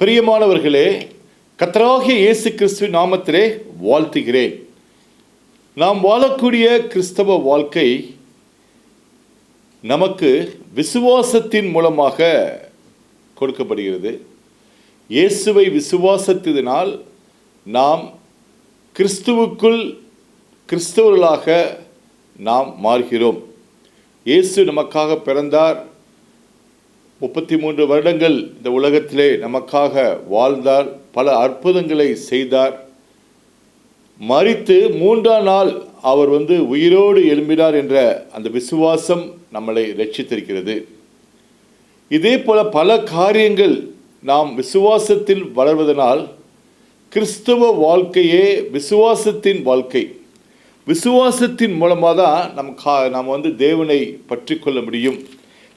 பிரியமானவர்களே கத்தராகிய இயேசு கிறிஸ்துவின் நாமத்திலே வாழ்த்துகிறேன். நாம் வாழக்கூடிய கிறிஸ்தவ வாழ்க்கை நமக்கு விசுவாசத்தின் மூலமாக கொடுக்கப்படுகிறது. இயேசுவை விசுவாசத்தினால் நாம் கிறிஸ்துவுக்குள் கிறிஸ்தவர்களாக நாம் மாறுகிறோம். இயேசு நமக்காக பிறந்தார். முப்பத்தி மூன்று வருடங்கள் இந்த உலகத்திலே நமக்காக வாழ்ந்தார் பல அற்புதங்களை செய்தார். மறித்து மூன்றாம் நாள் அவர் வந்து உயிரோடு எழும்பினார் என்ற அந்த விசுவாசம் நம்மளை ரட்சித்திருக்கிறது. இதே போல பல காரியங்கள் நாம் விசுவாசத்தில் வளர்வதனால் கிறிஸ்துவ வாழ்க்கையே விசுவாசத்தின் வாழ்க்கை. விசுவாசத்தின் மூலமாக தான் நம் கா நாம் வந்து தேவனை பற்றி கொள்ள முடியும்.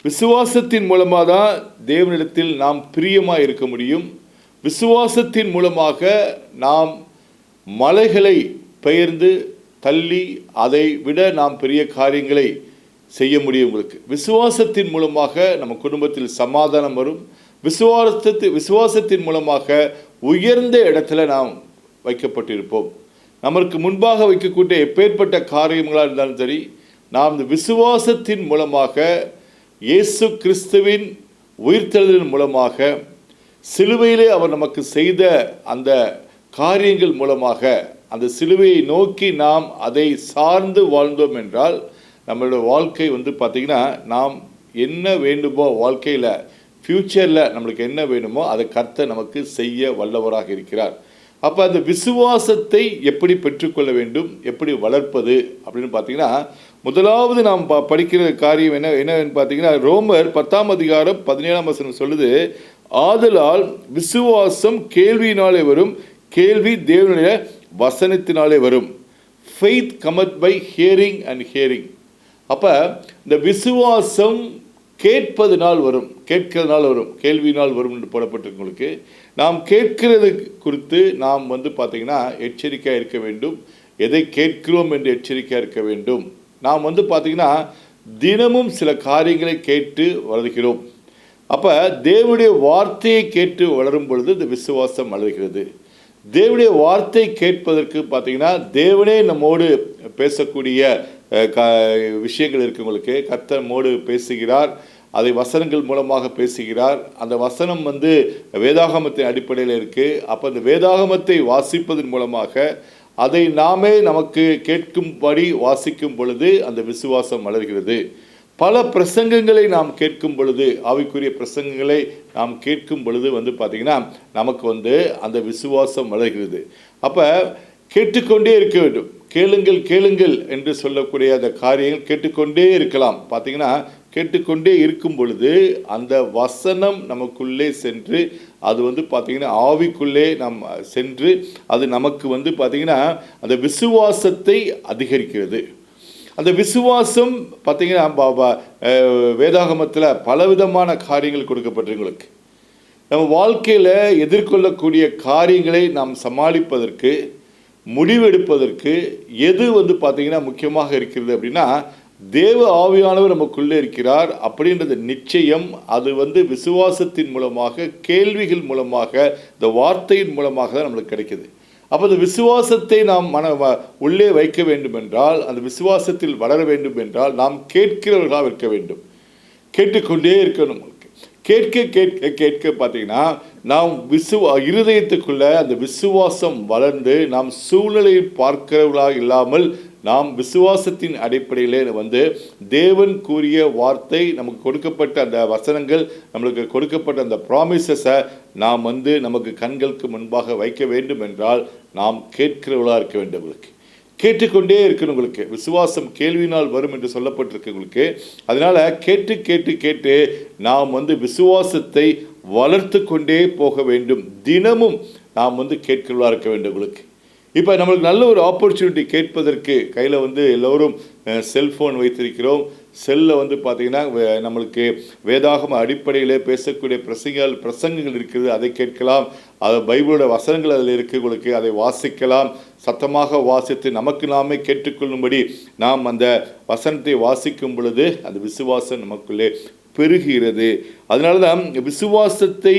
விசுவாசத்தின் மூலமாக தான் தேவனிடத்தில் நாம் பிரியமாக இருக்க முடியும். விசுவாசத்தின் மூலமாக நாம் மலைகளை பெயர்ந்து தள்ளி அதை விட நாம் பெரிய காரியங்களை செய்ய முடியும் உங்களுக்கு. விசுவாசத்தின் மூலமாக நம்ம குடும்பத்தில் சமாதானம் வரும். விசுவாசத்து விசுவாசத்தின் மூலமாக உயர்ந்த இடத்துல நாம் வைக்கப்பட்டிருப்போம். நமக்கு முன்பாக வைக்கக்கூடிய எப்பேற்பட்ட காரியங்களாக இருந்தாலும் சரி நாம் இந்த விசுவாசத்தின் மூலமாக இயேசு கிறிஸ்துவின் உயிர்த்தெழுதலின் மூலமாக சிலுவையிலே அவர் நமக்கு செய்த அந்த காரியங்கள் மூலமாக அந்த சிலுவையை நோக்கி நாம் அதை சார்ந்து வாழ்ந்தோம் என்றால் நம்மளோட வாழ்க்கை வந்து பார்த்திங்கன்னா நாம் என்ன வேண்டுமோ வாழ்க்கையில் ஃப்யூச்சரில் நம்மளுக்கு என்ன வேணுமோ அதை கர்த்தர் நமக்கு செய்ய வல்லவராக இருக்கிறார். அப்போ அந்த விசுவாசத்தை எப்படி பெற்றுக்கொள்ள வேண்டும் எப்படி வளர்ப்பது அப்படின்னு பார்த்தீங்கன்னா முதலாவது நாம் ப படிக்கிற காரியம் என்ன என்னன்னு பார்த்தீங்கன்னா ரோமர் பத்தாம் அதிகாரம் பதினேழாம் வசனம் சொல்லுது ஆதலால் விசுவாசம் கேள்வியினாலே வரும் கேள்வி தேவனுடைய வசனத்தினாலே வரும். Faith cometh by hearing and hearing அப்போ இந்த விசுவாசம் கேட்பதனால் வரும் கேட்கிறதுனால் வரும் கேள்வியினால் வரும் என்று போடப்பட்டிருக்கு உங்களுக்கு. நாம் கேட்கிறது குறித்து நாம் வந்து பார்த்திங்கன்னா எச்சரிக்கையாக இருக்க வேண்டும். எதை கேட்கிறோம் என்று எச்சரிக்கையாக இருக்க வேண்டும். நாம் வந்து பார்த்திங்கன்னா தினமும் சில காரியங்களை கேட்டு வளர்கிறோம். அப்போ தேவனுடைய வார்த்தையை கேட்டு வளரும் பொழுது இந்த விசுவாசம் வளர்கிறது. தேவனுடைய வார்த்தை கேட்பதற்கு பார்த்தீங்கன்னா தேவனே நம்மோடு பேசக்கூடிய க விஷயங்கள் இருக்கு உங்களுக்கு. கத்தமோடு பேசுகிறார் அதை வசனங்கள் மூலமாக பேசுகிறார். அந்த வசனம் வந்து வேதாகமத்தின் அடிப்படையில் இருக்குது அப்போ அந்த வேதாகமத்தை வாசிப்பதன் மூலமாக அதை நாமே நமக்கு கேட்கும்படி வாசிக்கும் பொழுது அந்த விசுவாசம் வளர்கிறது பல பிரசங்கங்களை நாம் கேட்கும் பொழுது அவைக்குரிய பிரசங்கங்களை நாம் கேட்கும் பொழுது வந்து பார்த்திங்கன்னா நமக்கு வந்து அந்த விசுவாசம் வளர்கிறது அப்போ கேட்டுக்கொண்டே இருக்க வேண்டும். கேளுங்கள் கேளுங்கள் என்று சொல்லக்கூடிய அந்த காரியங்கள் கேட்டுக்கொண்டே இருக்கலாம். பார்த்திங்கன்னா கேட்டுக்கொண்டே இருக்கும் பொழுது அந்த வசனம் நமக்குள்ளே சென்று அது வந்து பார்த்திங்கன்னா ஆவிக்குள்ளே நாம் சென்று அது நமக்கு வந்து பார்த்திங்கன்னா அந்த விசுவாசத்தை அதிகரிக்கிறது. அந்த விசுவாசம் பார்த்தீங்கன்னா வேதாகமத்தில் பலவிதமான காரியங்கள் கொடுக்கப்பட்டு உங்களுக்கு. நம்ம வாழ்க்கையில் எதிர்கொள்ளக்கூடிய காரியங்களை நாம் சமாளிப்பதற்கு முடிவெடுப்பதற்கு எது வந்து பார்த்திங்கன்னா முக்கியமாக இருக்கிறது அப்படின்னா தேவ ஆவியானவர் நமக்குள்ளே இருக்கிறார் அப்படின்றது நிச்சயம். அது வந்து விசுவாசத்தின் மூலமாக கேள்விகள் மூலமாக இந்த வார்த்தையின் மூலமாக தான் நம்மளுக்கு கிடைக்கிது. அப்போ அந்த விசுவாசத்தை நாம் மன உள்ளே வைக்க வேண்டும் என்றால் அந்த விசுவாசத்தில் வளர வேண்டும் என்றால் நாம் கேட்கிறவர்களாக இருக்க வேண்டும். கேட்டுக்கொண்டே இருக்கணும் கேட்க கேட்க கேட்க பார்த்தீங்கன்னா நாம் விசுவா இருதயத்துக்குள்ள அந்த விசுவாசம் வளர்ந்து நாம் சூழ்நிலையை பார்க்கிறவர்களாக இல்லாமல் நாம் விசுவாசத்தின் அடிப்படையிலே வந்து தேவன் கூறிய வார்த்தை நமக்கு கொடுக்கப்பட்ட அந்த வசனங்கள் நம்மளுக்கு கொடுக்கப்பட்ட அந்த ப்ராமிசஸை நாம் வந்து நமக்கு கண்களுக்கு முன்பாக வைக்க வேண்டும் என்றால் நாம் கேட்கிறவளாக இருக்க வேண்டும் உங்களுக்கு. கேட்டுக்கொண்டே இருக்கணும் உங்களுக்கு. விசுவாசம் கேள்வினால் வரும் என்று சொல்லப்பட்டிருக்கு உங்களுக்கு. அதனால் கேட்டு கேட்டு கேட்டு நாம் வந்து விசுவாசத்தை வளர்த்து கொண்டே போக வேண்டும். தினமும் நாம் வந்து கேட்கிறவளாக இருக்க வேண்டும் உங்களுக்கு. இப்போ நம்மளுக்கு நல்ல ஒரு ஆப்பர்ச்சுனிட்டி கேட்பதற்கு கையில் வந்து எல்லோரும் செல்ஃபோன் வைத்திருக்கிறோம். செல்லில் வந்து பார்த்திங்கன்னா நம்மளுக்கு வேதாகம அடிப்படையிலே பேசக்கூடிய பிரசங்கள் பிரசங்கங்கள் இருக்குது அதை கேட்கலாம். அது பைபிளோட வசனங்கள் அதில் இருக்குது உங்களுக்கு அதை வாசிக்கலாம். சத்தமாக வாசித்து நமக்கு நாமே கேட்டுக்கொள்ளும்படி நாம் அந்த வசனத்தை வாசிக்கும் பொழுது அந்த விசுவாசம் நமக்குள்ளே பெருகிறது அதனால தான் விசுவாசத்தை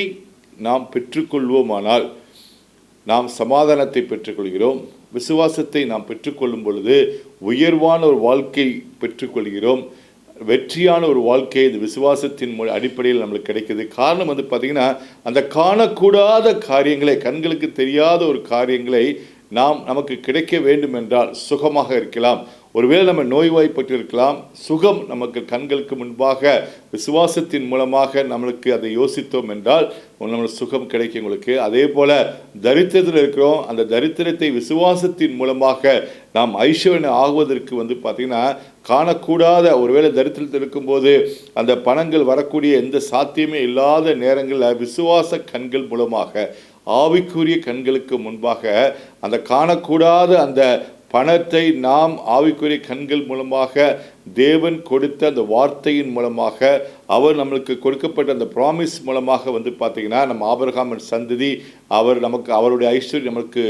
நாம் பெற்றுக்கொள்வோமானால் நாம் சமாதானத்தை பெற்றுக்கொள்கிறோம். விசுவாசத்தை நாம் பெற்றுக்கொள்ளும் பொழுது உயர்வான ஒரு வாழ்க்கை பெற்றுக்கொள்கிறோம். வெற்றியான ஒரு வாழ்க்கை இந்த விசுவாசத்தின் மொழி அடிப்படையில் நம்மளுக்கு கிடைக்குது. காரணம் வந்து பார்த்திங்கன்னா அந்த காணக்கூடாத காரியங்களை கண்களுக்கு தெரியாத ஒரு காரியங்களை நாம் நமக்கு கிடைக்க வேண்டும் என்றால் சுகமாக இருக்கலாம். ஒருவேளை நம்ம நோய்வாய்ப்பட்டிருக்கலாம் சுகம் நமக்கு கண்களுக்கு முன்பாக விசுவாசத்தின் மூலமாக நம்மளுக்கு அதை யோசித்தோம் என்றால் நம்மளுக்கு சுகம் கிடைக்கும் உங்களுக்கு. அதே போல் தரித்திரத்தில் இருக்கிறோம் அந்த தரித்திரத்தை விசுவாசத்தின் மூலமாக நாம் ஐஸ்வர்யன் ஆகுவதற்கு வந்து பார்த்திங்கன்னா காணக்கூடாத ஒருவேளை தரித்திரத்தில் இருக்கும்போது அந்த பணங்கள் வரக்கூடிய எந்த சாத்தியமே இல்லாத நேரங்களில் விசுவாச கண்கள் மூலமாக ஆவிக்குரிய கண்களுக்கு முன்பாக அந்த காணக்கூடாத அந்த பணத்தை நாம் ஆவிக்குரிய கண்கள் மூலமாக தேவன் கொடுத்த அந்த வார்த்தையின் மூலமாக அவர் நம்மளுக்கு கொடுக்கப்பட்ட அந்த ப்ராமிஸ் மூலமாக வந்து பார்த்திங்கன்னா நம்ம ஆபரகாமன் சந்ததி அவர் நமக்கு அவருடைய ஐஸ்வர்யம் நமக்கு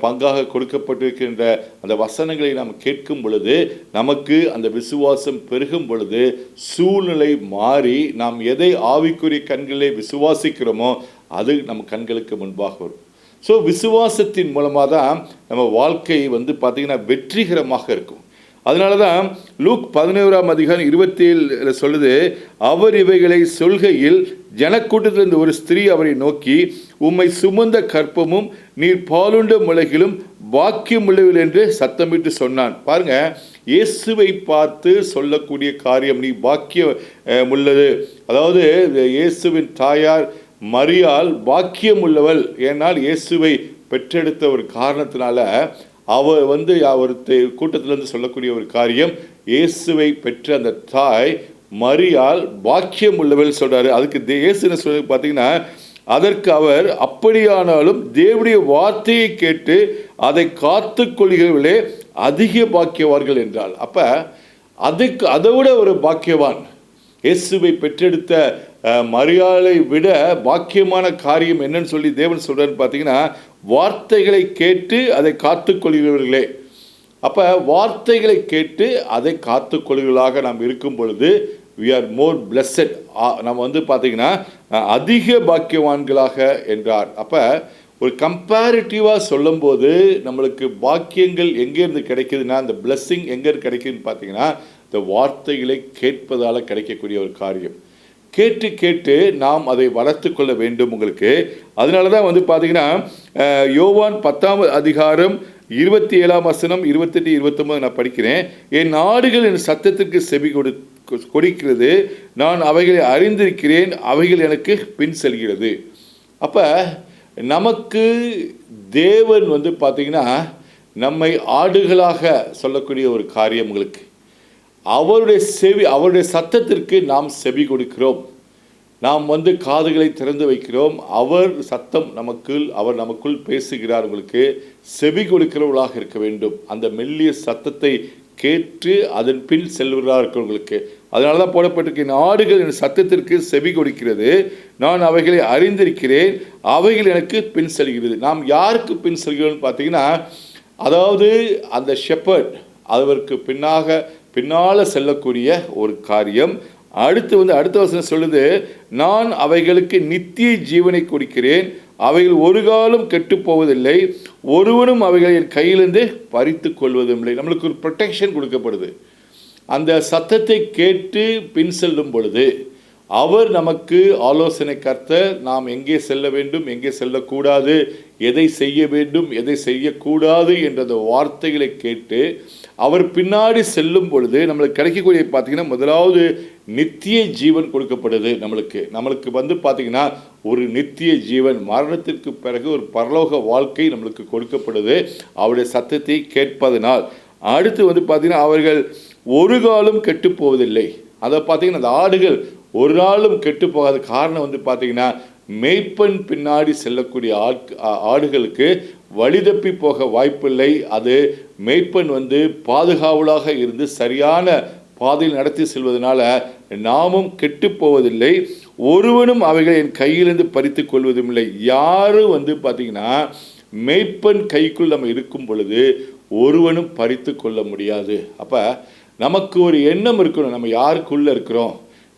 பங்காக கொடுக்கப்பட்டிருக்கின்ற அந்த வசனங்களை நாம் கேட்கும் பொழுது நமக்கு அந்த விசுவாசம் பெருகும் பொழுது சூழ்நிலை மாறி நாம் எதை ஆவிக்குரிய கண்களை விசுவாசிக்கிறோமோ அது நம் கண்களுக்கு முன்பாக வரும். ஸோ விசுவாசத்தின் மூலமாக தான் நம்ம வாழ்க்கை வந்து பார்த்திங்கன்னா வெற்றிகரமாக இருக்கும். அதனால தான் லூக் பதினோராம் அதிகாரம் இருபத்தி ஏழு சொல்லுது அவர் இவைகளை சொல்கையில் ஜனக்கூட்டத்திலிருந்து ஒரு ஸ்திரீ அவரை நோக்கி உம்மை சுமந்த கற்பமும் நீர் பாலுண்ட முளைகளும் பாக்கியம் உள்ளவில் என்று சத்தமிட்டு சொன்னான். பாருங்க இயேசுவை பார்த்து சொல்லக்கூடிய காரியம் நீ பாக்கியம் உள்ளது அதாவது இயேசுவின் தாயார் மரியால் பாக்கியம் உள்ளவள் ஏனால் இயேசுவை பெற்றெடுத்த ஒரு காரணத்தினால அவர் வந்து அவர் கூட்டத்திலிருந்து சொல்லக்கூடிய ஒரு காரியம் இயேசுவை பெற்ற அந்த தாய் மரியால் பாக்கியம் உள்ளவள் சொல்றாரு. அதுக்கு இயேசுன்னு சொல்லி பார்த்தீங்கன்னா அதற்கு அவர் அப்படியானாலும் தேவனுடைய வார்த்தையை கேட்டு அதை காத்து கொள்கிறவர்களே அதிக பாக்கியவார்கள் என்றால் அப்ப அதுக்கு அதை விட ஒரு பாக்கியவான். இயேசுவை பெற்றெடுத்த மரியாதை விட பாக்கியமான காரியம் என்னன்னு சொல்லி தேவன் சொல்றாருன்னு பார்த்தீங்கன்னா வார்த்தைகளை கேட்டு அதை காத்துக்கொள்கிறவர்களே அப்போ வார்த்தைகளை கேட்டு அதை காத்துக்கொள்கிறவர்களாக நாம் இருக்கும் பொழுது வி ஆர் மோர் பிளஸட் நம்ம வந்து பார்த்தீங்கன்னா அதிக பாக்கியவான்களாக என்றார். அப்போ ஒரு கம்பேரிட்டிவாக சொல்லும்போது நம்மளுக்கு பாக்கியங்கள் எங்கேருந்து கிடைக்குதுன்னா அந்த பிளஸ்ஸிங் எங்கே கிடைக்குதுன்னு பார்த்தீங்கன்னா இந்த வார்த்தைகளை கேட்பதால் கிடைக்கக்கூடிய ஒரு காரியம். கேட்டு கேட்டு நாம் அதை வளர்த்து கொள்ள வேண்டும் உங்களுக்கு. அதனால தான் வந்து பார்த்தீங்கன்னா யோவான் பத்தாம் அதிகாரம் இருபத்தி ஏழாம் வசனம் இருபத்தெட்டு இருபத்தொம்பது நான் படிக்கிறேன். என் நாடுகள் என் சத்தத்திற்கு செவி கொடு கொடுக்கிறது. நான் அவைகளை அறிந்திருக்கிறேன் அவைகள் எனக்கு பின் செல்கிறது. அப்போ நமக்கு தேவன் வந்து பார்த்தீங்கன்னா நம்மை ஆடுகளாக சொல்லக்கூடிய ஒரு காரியம் உங்களுக்கு. அவருடைய செவி அவருடைய சத்தத்திற்கு நாம் செவி கொடுக்கிறோம். நாம் வந்து காதுகளை திறந்து வைக்கிறோம். அவர் சத்தம் நமக்குள் அவர் நமக்குள் பேசுகிறார் உங்களுக்கு. செவி கொடுக்கிறவர்களாக இருக்க வேண்டும். அந்த மெல்லிய சத்தத்தை கேட்டு அதன் பின் செல்கிறார்கள் உங்களுக்கு. அதனால தான் போடப்பட்டிருக்க நாடுகள் என் சத்தத்திற்கு செவி கொடுக்கிறது. நான் அவைகளை அறிந்திருக்கிறேன். அவைகள் எனக்கு பின் செல்கிறது. நாம் யாருக்கு பின் செல்கிறோம்னு பார்த்தீங்கன்னா அதாவது அந்த ஷெப்பர்ட் அவருக்கு பின்னாக பின்னால் செல்லக்கூடிய ஒரு காரியம். அடுத்து வந்து அடுத்த வசனம் சொல்லுது நான் அவைகளுக்கு நித்திய ஜீவனை கொடுக்கிறேன். அவைகள் ஒரு காலம் கெட்டு போவதில்லை ஒருவனும் அவைகளை என் கையிலிருந்து பறித்து கொள்வதும் இல்லை நம்மளுக்கு ஒரு ப்ரொடெக்ஷன் கொடுக்கப்படுது. அந்த சத்தத்தை கேட்டு பின் செல்லும் பொழுது அவர் நமக்கு ஆலோசனை கர்த்தர் நாம் எங்கே செல்ல வேண்டும் எங்கே செல்லக்கூடாது எதை செய்ய வேண்டும் எதை செய்யக்கூடாது என்ற வார்த்தைகளை கேட்டு அவர் பின்னாடி செல்லும் பொழுது நம்மளுக்கு கிடைக்கக்கூடிய பார்த்தீங்கன்னா முதலாவது நித்திய ஜீவன் கொடுக்கப்படுது நம்மளுக்கு. நம்மளுக்கு வந்து பார்த்தீங்கன்னா ஒரு நித்திய ஜீவன் மரணத்திற்கு பிறகு ஒரு பரலோக வாழ்க்கை நம்மளுக்கு கொடுக்கப்படுது. அவருடைய சத்தத்தை கேட்பதனால். அடுத்து வந்து பார்த்தீங்கன்னா அவர்கள் ஒரு காலம் கெட்டு போவதில்லை. அதை பார்த்தீங்கன்னா அந்த ஆடுகள் ஒரு நாளும் கெட்டு போகாத காரணம் வந்து பார்த்தீங்கன்னா மெய்ப்பெண் பின்னாடி செல்லக்கூடிய ஆட் ஆடுகளுக்கு வழி தப்பி போக வாய்ப்பில்லை. அது மெய்ப்பெண் வந்து பாதுகாவலாக இருந்து சரியான பாதையில் நடத்தி செல்வதனால நாமும் கெட்டு போவதில்லை. ஒருவனும் அவைகளை என் கையிலிருந்து பறித்து கொள்வதும் இல்லை. யாரும் வந்து பார்த்தீங்கன்னா மெய்ப்பெண் கைக்குள் நம்ம இருக்கும் பொழுது ஒருவனும் பறித்து கொள்ள முடியாது. அப்போ நமக்கு ஒரு எண்ணம் இருக்கணும். நம்ம யாருக்குள்ளே இருக்கிறோம்?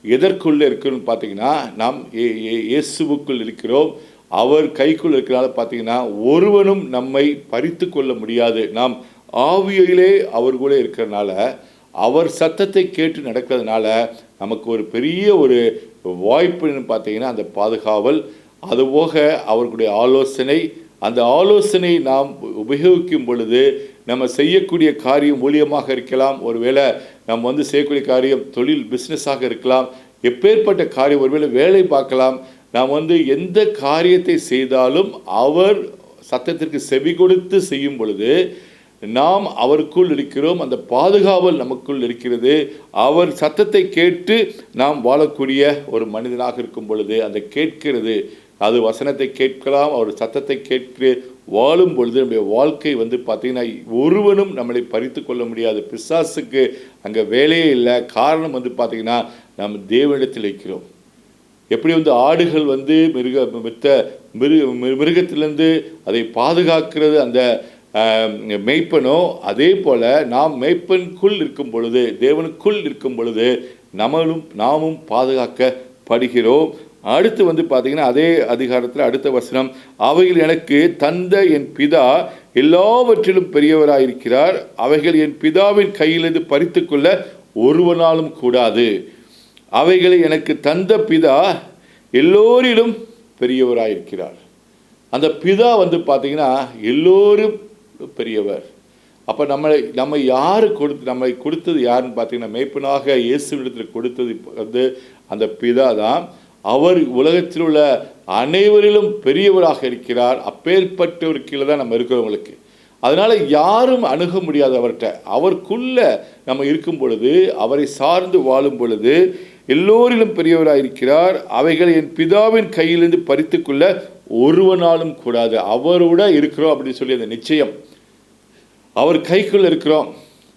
எதற்குள்ளே இருக்கிறோம்னு பார்த்தீங்கன்னா நாம் ஏ- இயேசுவுக்குள் இருக்கிறோம். அவர் கைக்குள் இருக்கிறனால பார்த்தீங்கன்னா ஒருவனும் நம்மை பறித்து கொள்ள முடியாது. நாம் ஆவியிலே அவர் கூட இருக்கிறனால அவர் சத்தத்தை கேட்டு நடக்கிறதுனால நமக்கு ஒரு பெரிய ஒரு வாய்ப்புன்னு பார்த்தீங்கன்னா அந்த பாதுகாவல். அதுபோக அவர்களுடைய ஆலோசனை. அந்த ஆலோசனை நாம் உபயோகிக்கும் பொழுது நம்ம செய்யக்கூடிய காரியம் ஊழியமாக இருக்கலாம். ஒருவேளை நம்ம வந்து செய்யக்கூடிய காரியம் தொழில் பிஸ்னஸாக இருக்கலாம். எப்பேற்பட்ட காரியம் ஒருவேளை வேலை பார்க்கலாம். நாம் வந்து எந்த காரியத்தை செய்தாலும் அவர் சத்தத்திற்கு செவி கொடுத்து செய்யும் பொழுது நாம் அவருக்குள் இருக்கிறோம். அந்த பாதுகாவல் நமக்குள் இருக்கிறது. அவர் சத்தத்தை கேட்டு நாம் வாழக்கூடிய ஒரு மனிதனாக இருக்கும் பொழுது அந்த கேட்கிறது அது வசனத்தை கேட்கலாம் அவர் சத்தத்தை கேட்டு வாழும் பொழுது நம்முடைய வாழ்க்கை வந்து பார்த்திங்கன்னா ஒருவனும் நம்மளை பறித்து கொள்ள முடியாது. பிசாசுக்கு அங்கே வேலையே இல்லை. காரணம் வந்து பார்த்திங்கன்னா நாம் தேவனிடத்தில் இருக்கிறோம். எப்படி வந்து ஆடுகள் வந்து மிருக மித்த மிருக மிருகத்திலேருந்து அதை பாதுகாக்கிறது அந்த மெய்ப்பனோ அதே போல் நாம் மெய்ப்பனுக்குள் இருக்கும் பொழுது தேவனுக்குள் இருக்கும் பொழுது நம்மளும் நாமும் பாதுகாக்கப்படுகிறோம். அடுத்து வந்து பார்த்தீங்கன்னா அதே அதிகாரத்தில் அடுத்த வசனம் அவைகள் எனக்கு தந்த என் பிதா எல்லாவற்றிலும் பெரியவராயிருக்கிறார். அவைகள் என் பிதாவின் கையிலிருந்து பறித்துக்கொள்ள ஒருவனாலும் கூடாது. அவைகளை எனக்கு தந்த பிதா எல்லோரிலும் பெரியவராயிருக்கிறார். அந்த பிதா வந்து பார்த்தீங்கன்னா எல்லோரும் பெரியவர். அப்போ நம்மளை நம்ம யார் கொடுத்து நம்மை கொடுத்தது யாருன்னு பார்த்தீங்கன்னா மேய்ப்பனாக இயேசுவிடத்தில் கொடுத்தது வந்து அந்த பிதா தான் அவர் உலகத்தில் உள்ள அனைவரிலும் பெரியவராக இருக்கிறார். அப்பேற்பட்டவர் கீழே தான் நம்ம இருக்கிறவங்களுக்கு. அதனால் யாரும் அணுக முடியாது அவர்கிட்ட. அவருக்குள்ள நம்ம இருக்கும் பொழுது அவரை சார்ந்து வாழும் பொழுது எல்லோரிலும் பெரியவராக இருக்கிறார். அவைகளை என் பிதாவின் கையிலிருந்து பறித்துக்கொள்ள ஒருவனாலும் கூடாது. அவரோட இருக்கிறோம் அப்படின்னு சொல்லி அந்த நிச்சயம். அவர் கைக்குள்ளே இருக்கிறோம்.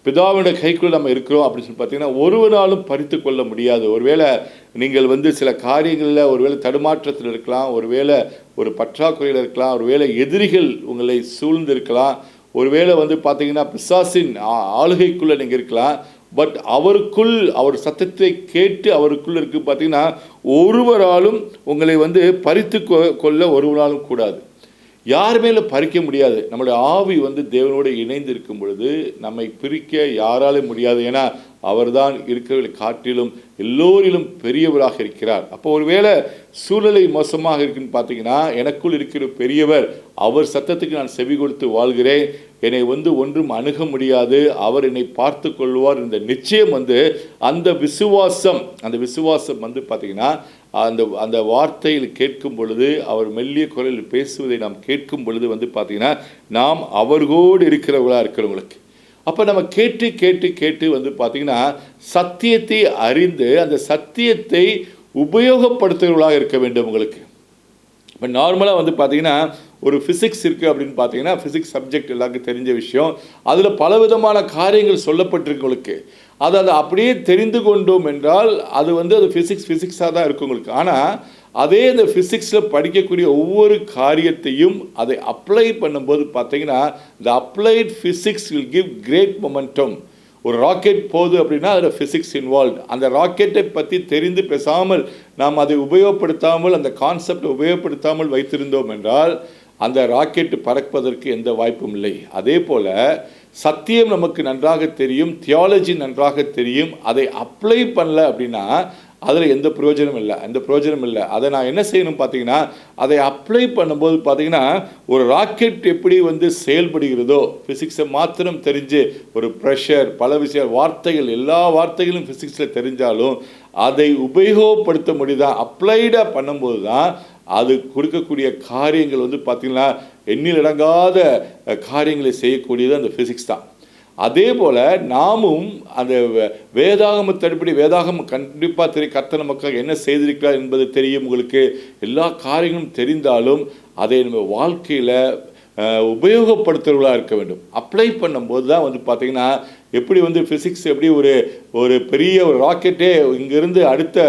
பிதாவினுடைய கைக்குள்ளே நம்ம இருக்கிறோம் அப்படின்னு சொல்லி பார்த்தீங்கன்னா ஒருவனாலும் பறித்து கொள்ள முடியாது. ஒருவேளை நீங்கள் வந்து சில காரியங்களில் ஒருவேளை தடுமாற்றத்தில் இருக்கலாம் ஒருவேளை ஒரு பற்றாக்குறையில் இருக்கலாம் ஒருவேளை எதிரிகள் உங்களை சூழ்ந்து இருக்கலாம் ஒருவேளை வந்து பார்த்தீங்கன்னா பிசாசின் ஆளுகைக்குள்ளே நீங்கள் இருக்கலாம் பட் அவருக்குள் அவர் சத்தத்தை கேட்டு அவருக்குள் இருக்கு பார்த்தீங்கன்னா ஒருவராலும் உங்களை வந்து பறித்து கொ- கொள்ள ஒருவராலும் கூடாது. யார் பறிக்க முடியாது. நம்மளுடைய ஆவி வந்து தேவனோடு இணைந்து இருக்கும் பொழுது நம்மை பிரிக்க யாராலும் முடியாது. ஏன்னா அவர்தான் இருக்கிறவர்களை காற்றிலும் எல்லோரிலும் பெரியவராக இருக்கிறார். அப்போ ஒருவேளை சூழ்நிலை மோசமாக இருக்குன்னு பார்த்தீங்கன்னா எனக்குள் இருக்கிற பெரியவர் அவர் சத்தத்துக்கு நான் செவி கொடுத்து வாழ்கிறேன். என்னை வந்து ஒன்றும் அணுக முடியாது. அவர் என்னை பார்த்து கொள்வார். இந்த நிச்சயம் வந்து அந்த விசுவாசம் அந்த விசுவாசம் வந்து பார்த்தீங்கன்னா அந்த அந்த வார்த்தையில் கேட்கும் பொழுது அவர் மெல்லிய குரலில் பேசுவதை நாம் கேட்கும் பொழுது வந்து பார்த்திங்கன்னா நாம் அவர்களோடு இருக்கிறவர்களாக இருக்கிறவங்களுக்கு. அப்போ நம்ம கேட்டு கேட்டு கேட்டு வந்து பார்த்திங்கன்னா சத்தியத்தை அறிந்து அந்த சத்தியத்தை உபயோகப்படுத்துகிறவர்களாக இருக்க வேண்டும் உங்களுக்கு. இப்போ நார்மலாக வந்து பார்த்தீங்கன்னா ஒரு ஃபிசிக்ஸ் இருக்குது அப்படின்னு பார்த்தீங்கன்னா ஃபிசிக்ஸ் சப்ஜெக்ட் எல்லாருக்கும் தெரிஞ்ச விஷயம். அதில் பலவிதமான காரியங்கள் சொல்லப்பட்டிருக்கு உங்களுக்கு. அதை அதை அப்படியே தெரிந்து கொண்டோம் என்றால் அது வந்து அது ஃபிசிக்ஸ் ஃபிசிக்ஸாக தான் இருக்கும் உங்களுக்கு. ஆனால் அதே இந்த ஃபிசிக்ஸில் படிக்கக்கூடிய ஒவ்வொரு காரியத்தையும் அதை அப்ளை பண்ணும்போது பார்த்தீங்கன்னா இந்த applied physics will give great momentum ஒரு ராக்கெட் போகுது அப்படின்னா அதில் ஃபிசிக்ஸ் இன்வால்வ் அந்த ராக்கெட்டை பற்றி தெரிந்து பேசாமல் நாம் அதை உபயோகப்படுத்தாமல் அந்த கான்செப்டை உபயோகப்படுத்தாமல் வைத்திருந்தோம் என்றால் அந்த ராக்கெட் பறப்பதற்கு எந்த வாய்ப்பும் இல்லை. அதே போல் சத்தியம் நமக்கு நன்றாக தெரியும் தியாலஜி நன்றாக தெரியும் அதை அப்ளை பண்ணல அப்படின்னா அதில் எந்த பிரயோஜனம் இல்லை. எந்த பிரயோஜனம் இல்லை. அதை நான் என்ன செய்யணும் பார்த்தீங்கன்னா அதை அப்ளை பண்ணும்போது பார்த்தீங்கன்னா ஒரு ராக்கெட் எப்படி வந்து செயல்படுகிறதோ ஃபிசிக்ஸை மாத்திரம் தெரிஞ்சு ஒரு ப்ரெஷர் பல விஷய வார்த்தைகள் எல்லா வார்த்தைகளும் ஃபிசிக்ஸில் தெரிஞ்சாலும் அதை உபயோகப்படுத்த முடியுதா? அப்ளைடாக பண்ணும்போது தான் அது கொடுக்கக்கூடிய காரியங்கள் வந்து பார்த்திங்கன்னா எண்ணில் அடங்காத காரியங்களை செய்யக்கூடியது அந்த ஃபிசிக்ஸ் தான். அதே போல் நாமும் அந்த வே- வேதாகமத்தடிப்படி வேதாகமம் கண்டிப்பாக தெரியும். கர்த்தர் நமக்காக என்ன செய்திருக்கிறார் என்பது தெரியும் உங்களுக்கு. எல்லா காரியங்களும் தெரிந்தாலும் அதை நம்ம வாழ்க்கையில் உபயோகப்படுத்துகிறவர்களாக இருக்க வேண்டும். அப்ளை பண்ணும்போது தான் வந்து பார்த்திங்கன்னா எப்படி வந்து ஃபிசிக்ஸ் எப்படி ஒரு ஒரு பெரிய ஒரு ராக்கெட்டே இங்கிருந்து அடுத்த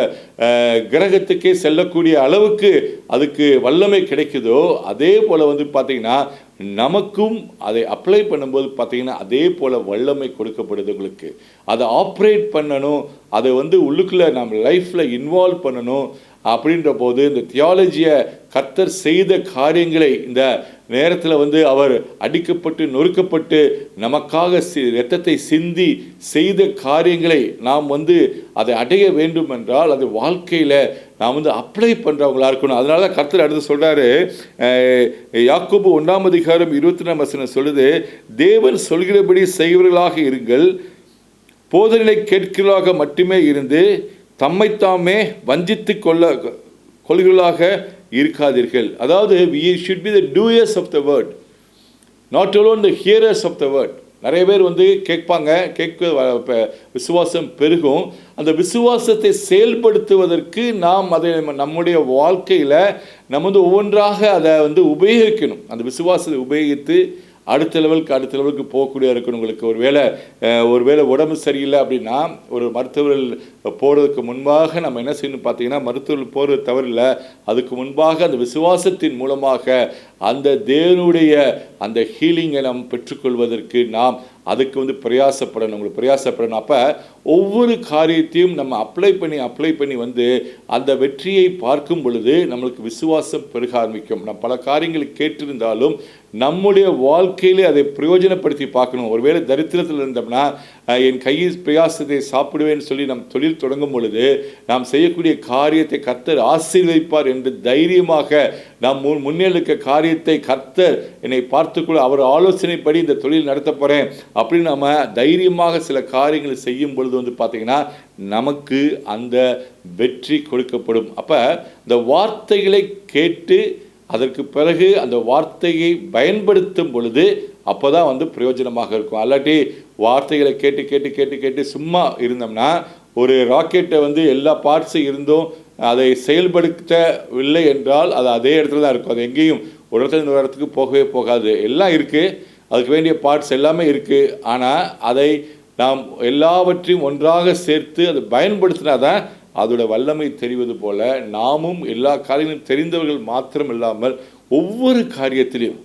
கிரகத்துக்கே செல்லக்கூடிய அளவுக்கு அதுக்கு வல்லமை கிடைக்குதோ அதே போல் வந்து பார்த்திங்கன்னா நமக்கும் அதை அப்ளை பண்ணும்போது பார்த்திங்கன்னா அதே போல் வல்லமை கொடுக்கப்படுது உங்களுக்கு. அதை ஆப்ரேட் பண்ணணும் அதை வந்து உள்ளுக்குள்ளே நம்ம லைஃப்பில் இன்வால்வ் பண்ணணும் அப்படின்ற போது இந்த தியாலஜியை கர்த்தர் செய்த காரியங்களை இந்த நேரத்தில் வந்து அவர் அடிக்கப்பட்டு நொறுக்கப்பட்டு நமக்காக சி இரத்தத்தை சிந்தி செய்த காரியங்களை நாம் வந்து அதை அடைய வேண்டும் என்றால் அது வாழ்க்கையில் நாம் வந்து அப்ளை பண்ணுறவங்களா இருக்கணும். அதனால தான் கர்த்தர் அடுத்து சொல்கிறாரு யாக்கோபு ஒன்றாம் அதிகாரம் இருபத்தி நாலாம் வசனம் சொல்லுது தேவன் சொல்கிறபடி செய்வர்களாக இருங்கள் போதனை கேட்கிறவர்களாக மட்டுமே இருந்து தம்மைத்தாமே வஞ்சித்து கொள்ள கொள்களாக இருக்காதீர்கள். அதாவது we should be the doers of the word not alone the hearers of the word நிறைய பேர் வந்து கேட்பாங்க கேட்க வ- விசுவாசம் பெருகும். அந்த விசுவாசத்தை செயல்படுத்துவதற்கு நாம் அதை நம்முடைய வாழ்க்கையில் நம்ம வந்து ஒவ்வொன்றாக அதை வந்து உபயோகிக்கணும். அந்த விசுவாசத்தை உபயோகித்து அடுத்த லெவலுக்கு அடுத்த லெவலுக்கு போகக்கூடிய இருக்கணும் உங்களுக்கு. ஒரு வேளை ஒரு வேளை உடம்பு சரியில்லை அப்படின்னா ஒரு மருத்துவர்கள் போகிறதுக்கு முன்பாக நம்ம என்ன செய்யணும் பார்த்தீங்கன்னா மருத்துவர்கள் போகிறது தவறில்லை. அதுக்கு முன்பாக அந்த விசுவாசத்தின் மூலமாக அந்த தேவனுடைய அந்த ஹீலிங்கை நாம் பெற்றுக்கொள்வதற்கு நாம் அதுக்கு வந்து பிரயாசப்படணும். உங்களுக்கு பிரயாசப்படணும். அப்போ ஒவ்வொரு காரியத்தையும் நம்ம அப்ளை பண்ணி அப்ளை பண்ணி வந்து அந்த வெற்றியை பார்க்கும் பொழுது நம்மளுக்கு விசுவாசம் பெருக ஆரம்பிக்கும். நம்ம பல காரியங்களை கேட்டிருந்தாலும் நம்முடைய வாழ்க்கையிலே அதை பிரயோஜனப்படுத்தி பார்க்கணும். ஒருவேளை தரித்திரத்தில் இருந்தோம்னா என் கையில் பிரயாசத்தை சாப்பிடுவேன்னு சொல்லி நம் தொழில் தொடங்கும் பொழுது நாம் செய்யக்கூடிய காரியத்தை கர்த்தர் ஆசீர்வதிப்பார் என்று தைரியமாக நாம் முன் முன்னெடுக்க காரியத்தை கர்த்தர் என்னை பார்த்துக்கொள்ள அவர் ஆலோசனைப்படி இந்த தொழில் நடத்த போகிறேன் அப்படின்னு நம்ம தைரியமாக சில காரியங்களை செய்யும் பொழுது வந்து பார்த்தீங்கன்னா நமக்கு அந்த வெற்றி கொடுக்கப்படும். அப்போ இந்த வார்த்தைகளை கேட்டு அதற்கு பிறகு அந்த வார்த்தையை பயன்படுத்தும் பொழுது அப்போ தான் வந்து பிரயோஜனமாக இருக்கும். அல்லாட்டி வார்த்தைகளை கேட்டு கேட்டு கேட்டு கேட்டு சும்மா இருந்தோம்னா ஒரு ராக்கெட்டை வந்து எல்லா பார்ட்ஸும் இருந்தும் அதை செயல்படுத்தவில்லை என்றால் அது அதே இடத்துல தான் இருக்கும். அது எங்கேயும் ஒரு இடத்துல இன்னொரு இடத்துக்கு போகவே போகாது. எல்லாம் இருக்குது அதுக்கு வேண்டிய பார்ட்ஸ் எல்லாமே இருக்குது ஆனால் அதை நாம் எல்லாவற்றையும் ஒன்றாக சேர்த்து அதை பயன்படுத்தினா தான் அதோட வல்லமை தெரிவது போல நாமும் எல்லா காரியங்களும் தெரிந்தவர்கள் மாத்திரம் இல்லாமல் ஒவ்வொரு காரியத்திலையும்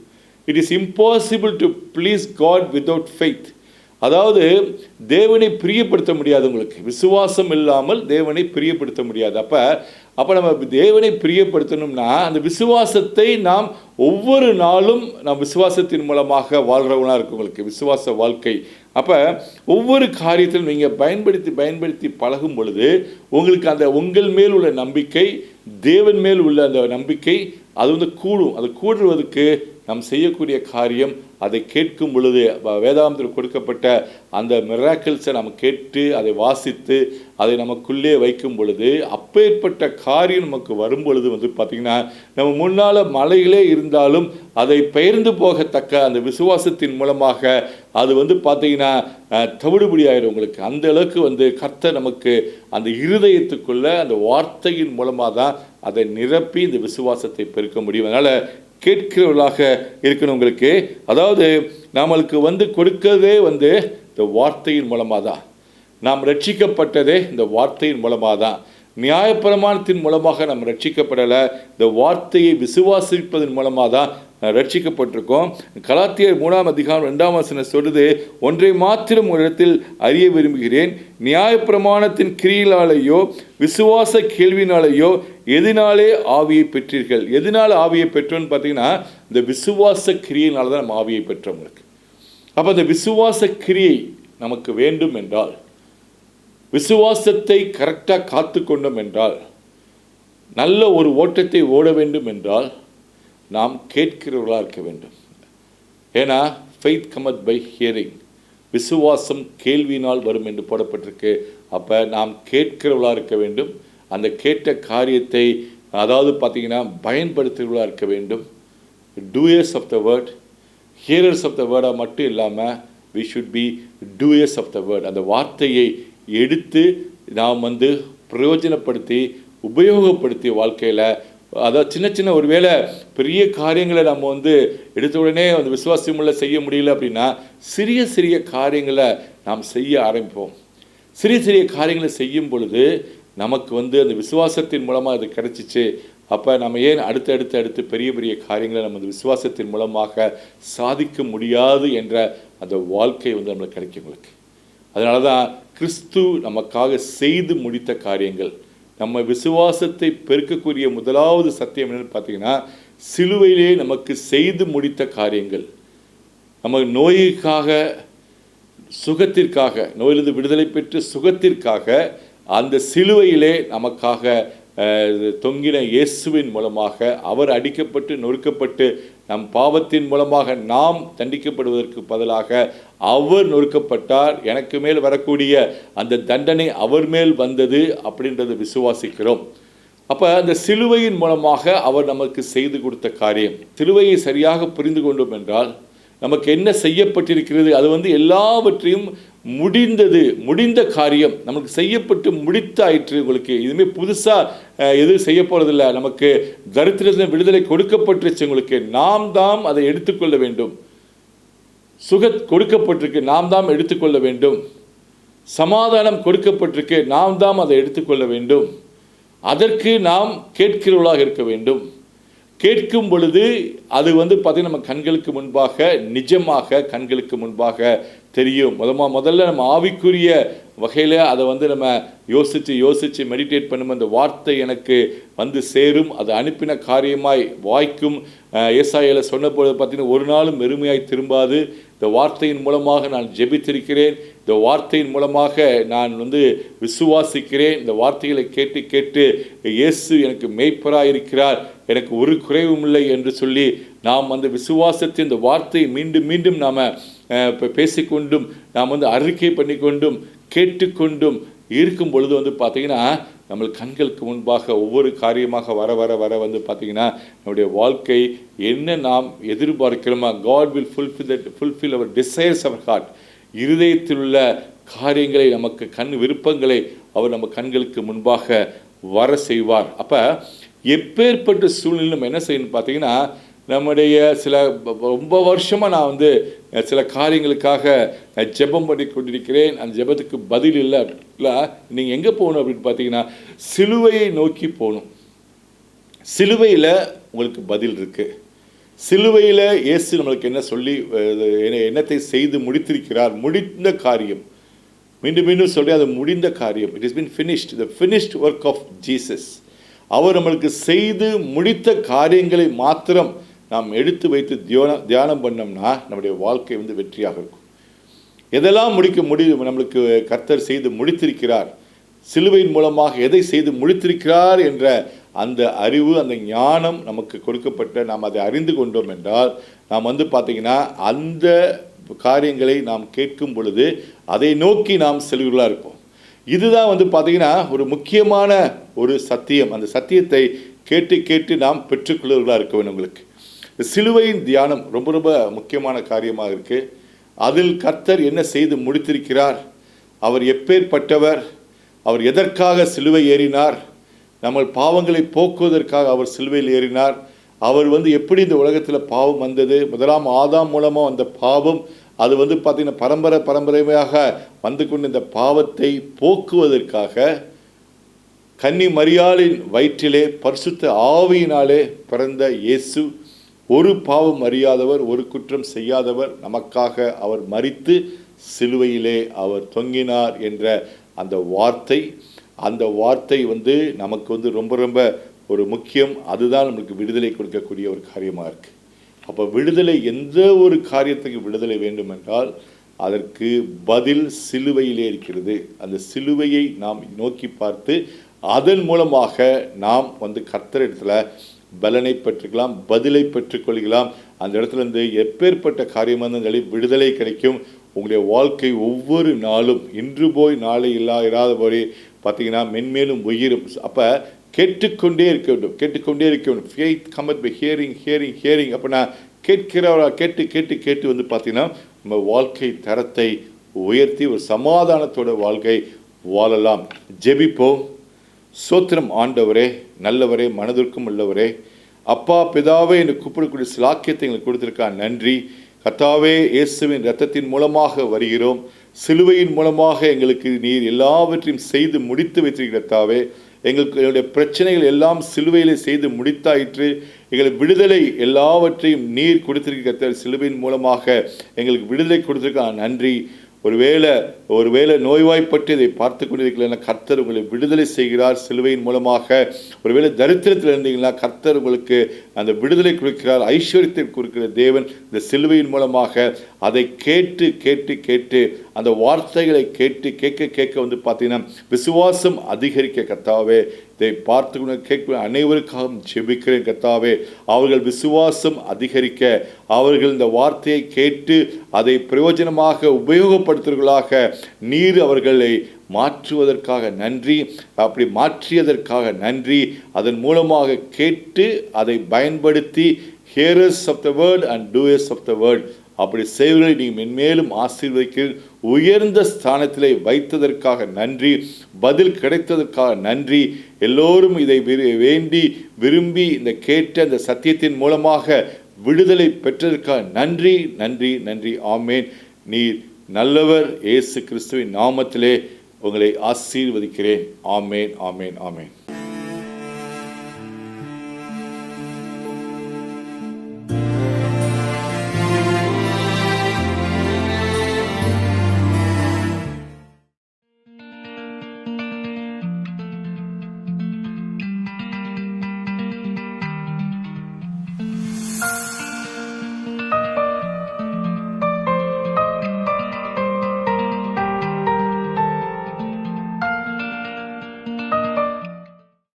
it is impossible to please God without faith அதாவது தேவனை பிரியப்படுத்த முடியாது உங்களுக்கு. விசுவாசம் இல்லாமல் தேவனை பிரியப்படுத்த முடியாது. அப்போ அப்போ நம்ம தேவனை பிரியப்படுத்தணும்னா அந்த விசுவாசத்தை நாம் ஒவ்வொரு நாளும் நாம் விசுவாசத்தின் மூலமாக வாழ்கிறவனாக இருக்கும் உங்களுக்கு. விசுவாச வாழ்க்கை. அப்போ ஒவ்வொரு காரியத்திலும் நீங்கள் பயன்படுத்தி பயன்படுத்தி பழகும் பொழுது உங்களுக்கு அந்த உங்கள் மேல் உள்ள நம்பிக்கை தேவன் மேல் உள்ள அந்த நம்பிக்கை அது வந்து கூடும். அது கூடுவதற்கு நாம் செய்யக்கூடிய காரியம் அதை கேட்கும் பொழுது வேதாந்தத்தில் கொடுக்கப்பட்ட அந்த மிராக்கிள்ஸை நம்ம கேட்டு அதை வாசித்து அதை நமக்குள்ளே வைக்கும் பொழுது அப்பேற்பட்ட காரியம் நமக்கு வரும் பொழுது வந்து பார்த்திங்கன்னா நம்ம முன்னால் மலைகளே இருந்தாலும் அதை பெயர்ந்து போகத்தக்க அந்த விசுவாசத்தின் மூலமாக அது வந்து பார்த்தீங்கன்னா தவிடுபடி ஆயிரும் உங்களுக்கு. அந்த அளவுக்கு வந்து கர்த்தர் நமக்கு அந்த இருதயத்துக்குள்ளே அந்த வார்த்தையின் மூலமாக தான் அதை நிரப்பி இந்த விசுவாசத்தை பெருக்க முடியும். அதனால் கேட்கிறவர்களாக இருக்கணும் உங்களுக்கு. அதாவது நம்மளுக்கு வந்து கொடுக்கறதே வந்து இந்த வார்த்தையின் மூலமாக தான் நாம் ரட்சிக்கப்பட்டதே இந்த வார்த்தையின் மூலமாக தான் நியாயப்பிரமாணத்தின் மூலமாக நாம் ரட்சிக்கப்படலை. இந்த வார்த்தையை விசுவாசிப்பதன் மூலமாக தான் ரட்சிக்கப்பட்டிருக்கோம். கலாத்தியர் மூணாம் அதிகாரம் ரெண்டாம் வசனம் சொல்லுது ஒன்றை மாத்திரம் ஒரு இடத்தில் அறிய விரும்புகிறேன். நியாயப்பிரமாணத்தின் கிரியினாலேயோ விசுவாச கேள்வினாலேயோ எதினாலே ஆவியை பெற்றீர்கள்? எதனால் ஆவியை பெற்றோன்னு பார்த்தீங்கன்னா இந்த விசுவாச கிரியினால தான் நம்ம ஆவியை பெற்றவங்களுக்கு அப்போ அந்த விசுவாச கிரியை நமக்கு வேண்டும் என்றால் விசுவாசத்தை கரெக்டாக காத்து கொண்டோம் என்றால் நல்ல ஒரு ஓட்டத்தை ஓட வேண்டும் என்றால் நாம் கேட்கிறவர்களாக இருக்க வேண்டும். ஏன்னா ஃபெய்த் கமத் பை ஹியரிங் விசுவாசம் கேள்வியினால் வரும் என்று போடப்பட்டிருக்கு. அப்போ நாம் கேட்கிறவர்களாக இருக்க வேண்டும். அந்த கேட்ட காரியத்தை அதாவது பார்த்தீங்கன்னா பயன்படுத்துகிறவர்களாக இருக்க வேண்டும். Doers of the word hearers of the வேர்டாக மட்டும் இல்லாமல் we should be doers of the word அந்த வார்த்தையை எடுத்து நாம் வந்து பிரயோஜனப்படுத்தி உபயோகப்படுத்தி வாழ்க்கையில் அதாவது சின்ன சின்ன ஒரு வேளை பெரிய காரியங்களை நம்ம வந்து எடுத்த உடனே அந்த விசுவாசமுள்ள செய்ய முடியல அப்படின்னா சிறிய சிறிய காரியங்களை நாம் செய்ய ஆரம்பிப்போம். சிறிய சிறிய காரியங்களை செய்யும் பொழுது நமக்கு வந்து அந்த விசுவாசத்தின் மூலமாக அது கிடைச்சிச்சு. அப்போ நம்ம ஏன் அடுத்து அடுத்து அடுத்து பெரிய பெரிய காரியங்களை நமது விசுவாசத்தின் மூலமாக சாதிக்க முடியாது என்ற அந்த வாழ்க்கை வந்து நம்மளுக்கு கிடைக்கும் உங்களுக்கு. அதனால தான் கிறிஸ்து நமக்காக செய்து முடித்த காரியங்கள். நம்ம விசுவாசத்தை பெருக்கக்கூடிய முதலாவது சத்தியம் என்னன்னு பார்த்தீங்கன்னா சிலுவையிலே நமக்கு செய்து முடித்த காரியங்கள். நம்ம நோய்க்காக சுகத்திற்காக நோயிலிருந்து விடுதலை பெற்று சுகத்திற்காக அந்த சிலுவையிலே நமக்காக தொங்கின இயேசுவின் மூலமாக அவர் அடிக்கப்பட்டு நொறுக்கப்பட்டு நம் பாவத்தின் மூலமாக நாம் தண்டிக்கப்படுவதற்கு பதிலாக அவர் நொறுக்கப்பட்டார். எனக்கு மேல் வரக்கூடிய அந்த தண்டனை அவர் மேல் வந்தது அப்படின்றத விசுவாசிக்கிறோம். அப்போ அந்த சிலுவையின் மூலமாக அவர் நமக்கு செய்து கொடுத்த காரியம். சிலுவையை சரியாக புரிந்து கொண்டோம் என்றால் நமக்கு என்ன செய்யப்பட்டிருக்கிறது? அது வந்து எல்லாவற்றையும் முடிந்தது முடிந்த காரியம். நமக்கு செய்யப்பட்டு முடித்தாயிற்று உங்களுக்கு. இதுவுமே புதுசாக எதுவும் செய்ய போகிறதில்ல நமக்கு தரித்திரத்தின் விடுதலை கொடுக்கப்பட்டுருச்சு உங்களுக்கு. நாம் தாம் அதை எடுத்துக்கொள்ள வேண்டும். சுக கொடுக்கப்பட்டிருக்கு. நாம் தாம் எடுத்துக்கொள்ள வேண்டும். சமாதானம் கொடுக்கப்பட்டிருக்கு. நாம் தாம் அதை எடுத்துக்கொள்ள வேண்டும். அதற்கு நாம் கேட்கிறவர்களாக இருக்க வேண்டும். கேட்கும் பொழுது அது வந்து பார்த்தீங்கன்னா நம்ம கண்களுக்கு முன்பாக நிஜமாக கண்களுக்கு முன்பாக தெரியும். முதமா முதல்ல நம்ம ஆவிக்குரிய வகையில் அதை வந்து நம்ம யோசித்து யோசித்து மெடிடேட் பண்ணும் அந்த வார்த்தை எனக்கு வந்து சேரும். அது அனுப்பின காரியமாய் வாய்க்கும். ஏசாயில சொன்னபோது பார்த்தீங்கன்னா ஒரு நாளும் வெறுமையாய் திரும்பாது. இந்த வார்த்தையின் மூலமாக நான் ஜெபித்திருக்கிறேன். இந்த வார்த்தையின் மூலமாக நான் வந்து விசுவாசிக்கிறேன். இந்த வார்த்தைகளை கேட்டு கேட்டு இயேசு எனக்கு மெய்ப்பராக இருக்கிறார் எனக்கு ஒரு குறைவும் இல்லை என்று சொல்லி நாம் அந்த விசுவாசத்தின் இந்த வார்த்தையை மீண்டும் மீண்டும் நாம் பேசிக்கொண்டும் நாம் வந்து அறிக்கை பண்ணிக்கொண்டும் கேட்டுக்கொண்டும் இருக்கும் பொழுது வந்து பார்த்தீங்கன்னா நம்ம கண்களுக்கு முன்பாக ஒவ்வொரு காரியமாக வர வர வர வந்து பார்த்திங்கன்னா நம்முடைய வாழ்க்கை என்ன நாம் எதிர்பார்க்கிறோமா God will fulfil that fulfil our desires அவர் ஹார்ட் இருதயத்தில் உள்ள காரியங்களை நமக்கு கண் விருப்பங்களை அவர் நம்ம கண்களுக்கு முன்பாக வர செய்வார். அப்போ எப்பேற்பட்ட சூழ்நிலை நம்ம என்ன செய்யணும்னு பார்த்தீங்கன்னா நம்முடைய சில ரொம்ப வருஷமாக நான் வந்து சில காரியங்களுக்காக ஜெபம் பண்ணி கொண்டிருக்கிறேன். அந்த ஜெபத்துக்கு பதில் இல்லை. இல்லை நீங்கள் எங்கே போகணும் அப்படின்னு பார்த்தீங்கன்னா சிலுவையை நோக்கி போகணும். சிலுவையில் உங்களுக்கு பதில் இருக்குது சிலுவையில் இயேசு நம்மளுக்கு என்ன சொல்லி என்னத்தை செய்து முடித்திருக்கிறார். முடிந்த காரியம். மீண்டும் மீண்டும் சொல்லி அது முடிந்த காரியம். It is been finished the finished work of Jesus அவர் நம்மளுக்கு செய்து முடித்த காரியங்களை மாத்திரம் நாம் எடுத்து வைத்து தியானம் தியானம் பண்ணோம்னா நம்முடைய வாழ்க்கை வந்து வெற்றியாக இருக்கும். எதெல்லாம் முடிக்க முடியும் நம்மளுக்கு கர்த்தர் செய்து முடித்திருக்கிறார் சிலுவையின் மூலமாக எதை செய்து முடித்திருக்கிறார் என்ற அந்த அறிவு அந்த ஞானம் நமக்கு கொடுக்கப்பட்ட நாம் அதை அறிந்து கொண்டோம் என்றால் நாம் வந்து பார்த்தீங்கன்னா அந்த காரியங்களை நாம் கேட்கும் பொழுது அதை நோக்கி நாம் செல்கிறவர்களாக இருப்போம். இதுதான் வந்து பார்த்தீங்கன்னா ஒரு முக்கியமான ஒரு சத்தியம். அந்த சத்தியத்தை கேட்டு கேட்டு நாம் பெற்றுக்கொள்வர்களாக இருக்க வேண்டும் உங்களுக்கு. சிலுவையின் தியானம் ரொம்ப ரொம்ப முக்கியமான காரியமாக இருக்குது அதில் கர்த்தர் என்ன செய்து முடித்திருக்கிறார்? அவர் எப்பேற்பட்டவர்? அவர் எதற்காக சிலுவை ஏறினார்? நம்ம பாவங்களை போக்குவதற்காக அவர் சிலுவையில் ஏறினார். அவர் வந்து எப்படி இந்த உலகத்தில் பாவம் வந்தது? முதலாம் ஆதாம் மூலமாக அந்த பாவம் அது வந்து பார்த்திங்கன்னா பரம்பரை பரம்பரையாக வந்து கொண்டு இந்த பாவத்தை போக்குவதற்காக கன்னி மரியாளின் வயிற்றிலே பரிசுத்த ஆவியினாலே பிறந்த இயேசு ஒரு பாவம் அறியாதவர் ஒரு குற்றம் செய்யாதவர் நமக்காக அவர் மறித்து சிலுவையிலே அவர் தொங்கினார் என்ற அந்த வார்த்தை அந்த வார்த்தை வந்து நமக்கு வந்து ரொம்ப ரொம்ப ஒரு முக்கியம். அதுதான் நம்மளுக்கு விடுதலை கொடுக்கக்கூடிய ஒரு காரியமாக இருக்குது அப்போ விடுதலை எந்த ஒரு காரியத்துக்கு விடுதலை வேண்டும் என்றால் அதற்கு பதில் சிலுவையிலே இருக்கிறது. அந்த சிலுவையை நாம் நோக்கி பார்த்து அதன் மூலமாக நாம் வந்து கர்த்தர் இடத்துல பலனை பெற்றுக்கலாம் பதிலை பெற்றுக்கொள்கலாம். அந்த இடத்துலேருந்து எப்பேற்பட்ட காரியமாக இருந்தாலும் விடுதலை கிடைக்கும். உங்களுடைய வாழ்க்கை ஒவ்வொரு நாளும் இன்று போய் நாளை இல்லா இராதபடி பார்த்தீங்கன்னா மென்மேலும் உயிரும். அப்போ கேட்டுக்கொண்டே இருக்க வேண்டும். கேட்டுக்கொண்டே இருக்க வேண்டும். Faith cometh by hearing hearing hearing அப்படின்னா கேட்கிறவரா கேட்டு கேட்டு கேட்டு வந்து பார்த்தீங்கன்னா நம்ம வாழ்க்கை தரத்தை உயர்த்தி ஒரு சமாதானத்தோட வாழ்க்கை வாழலாம். ஜெபிப்போம். சோத்திரம் ஆண்டவரே நல்லவரே மனதிற்கும் உள்ளவரே அப்பா பிதாவே என்று கூப்பிடக்கூடிய சிலாக்கியத்தை எங்களுக்கு கொடுத்திருக்கா. நன்றி. கத்தாவே இயேசுவின் ரத்தத்தின் மூலமாக வருகிறோம். சிலுவையின் மூலமாக எங்களுக்கு நீர் எல்லாவற்றையும் செய்து முடித்து வைத்திருக்கிறதாவே எங்களுக்கு எங்களுடைய பிரச்சனைகள் எல்லாம் சிலுவையிலே செய்து முடித்தாயிற்று. எங்களுக்கு விடுதலை எல்லாவற்றையும் நீர் கொடுத்திருக்க சிலுவையின் மூலமாக எங்களுக்கு விடுதலை கொடுத்திருக்க. நன்றி. ஒருவேளை ஒருவேளை நோய்வாய்ப்பட்டு இதை பார்த்து கொண்டிருக்கிறேன் கர்த்தர் உங்களை விடுதலை செய்கிறார் சிலுவையின் மூலமாக. ஒருவேளை தரித்திரத்தில் இருந்தீங்கன்னா கர்த்தர் உங்களுக்கு அந்த விடுதலை கொடுக்கிறார் ஐஸ்வர்யத்தை கொடுக்கிற தேவன் இந்த சிலுவையின் மூலமாக அதை கேட்டு கேட்டு கேட்டு அந்த வார்த்தைகளை கேட்டு கேட்க கேட்க வந்து பார்த்தீங்கன்னா விசுவாசம் அதிகரிக்க கத்தாவே இதை பார்த்து கேட்க அனைவருக்காகவும் ஜெபிக்கிறேன் கத்தாவே அவர்கள் விசுவாசம் அதிகரிக்க அவர்கள் இந்த வார்த்தையை கேட்டு அதை பிரயோஜனமாக உபயோகப்படுத்துவர்களாக நீர் அவர்களை மாற்றுவதற்காக நன்றி அப்படி மாற்றியதற்காக நன்றி. அதன் மூலமாக கேட்டு அதை பயன்படுத்தி hearers of the world and doers of the world அப்படி செய்வர்களை நீ மென்மேலும் ஆசீர்வதிக்க உயர்ந்த ஸ்தானத்திலே வைத்ததற்காக நன்றி பதில் கிடைத்ததற்காக நன்றி. எல்லோரும் இதை விரு- வேண்டி விரும்பி இந்த கேட்ட இந்த சத்தியத்தின் மூலமாக விடுதலை பெற்றதற்காக நன்றி நன்றி நன்றி. ஆமேன். நீர் நல்லவர் இயேசு கிறிஸ்துவின் நாமத்திலே உங்களை ஆசீர்வதிக்கிறேன். ஆமேன் ஆமேன் ஆமேன்.